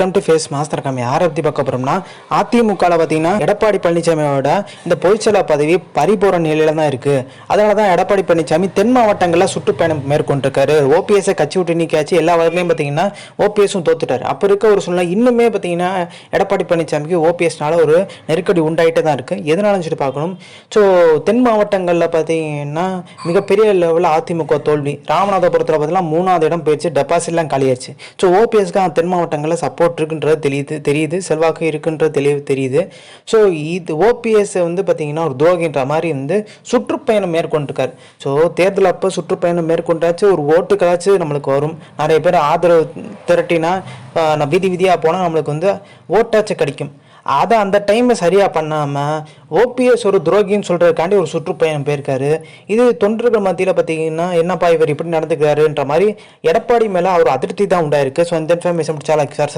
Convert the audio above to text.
Welcome to face master காமி யாரை பற்றி பார்க்க போகிறோம்னா அதிமுகவில் பார்த்தீங்கன்னா எடப்பாடி பழனிசாமியோட இந்த பொதுச்செயலா பதவி பறிபோற நிலையில தான் இருக்குது அதனால தான் எடப்பாடி பழனிசாமி தென் மாவட்டங்களில் சுற்றுப்பயணம் மேற்கொண்டிருக்காரு. ஓபிஎஸ்ஸை கட்சி விட்டு நீக்கியாச்சு. எல்லா வகையிலையும் பார்த்தீங்கன்னா ஓபிஎஸும் தோத்துட்டார். அப்போ இருக்க ஒரு சூழ்நிலை இன்னுமே பார்த்தீங்கன்னா எடப்பாடி பழனிசாமிக்கு ஓபிஎஸ்னால ஒரு நெருக்கடி உண்டாயிட்டே தான் இருக்குது எதனாலும் சொல்லி பார்க்கணும். ஸோ தென் மாவட்டங்களில் பார்த்தீங்கன்னா மிகப்பெரிய லெவலில் அதிமுக தோல்வி. ராமநாதபுரத்தில் பார்த்தீங்கன்னா மூணாவது இடம் போயிடுச்சு டெபாசிட்லாம் காலியாச்சு ஸோ ஓபிஎஸ்க்கு தென் மாவட்டங்களில் சப்போர்ட் இருக்குன்றது தெரியுது தெரியுது. செல்வாக்கு இருக்குன்றது தெளிவு தெரியுது. ஸோ இது ஓபிஎஸ் வந்து பார்த்தீங்கன்னா ஒரு துரோகின்ற மாதிரி வந்து சுற்றுப்பயணம் மேற்கொண்டிருக்காரு. ஸோ தேர்தல் அப்போ சுற்றுப்பயணம் மேற்கொண்டாச்சு ஒரு ஓட்டுக்காச்சும் நம்மளுக்கு வரும். நிறைய பேர் ஆதரவு திரட்டினா நான் வீதி வீதியாக போனால் நம்மளுக்கு வந்து ஓட்டாச்சு கிடைக்கும். அதை அந்த டைமை சரியாக பண்ணாமல் ஓபிஎஸ் ஒரு துரோகின்னு சொல்கிறதுக்காண்டி ஒரு சுற்றுப்பயணம் போயிருக்காரு. இது தொண்டர்கள் மத்தியில் பார்த்தீங்கன்னா என்னப்பா இவர் இப்படி நடந்துக்கிறாருன்ற மாதிரி எடப்பாடி மேலே அவர் அதிருப்தி தான் உண்டாயிருக்கு. ஸோ இந்த இன்ஃபர்மேஷன் பிடிச்சா லைக் சார்?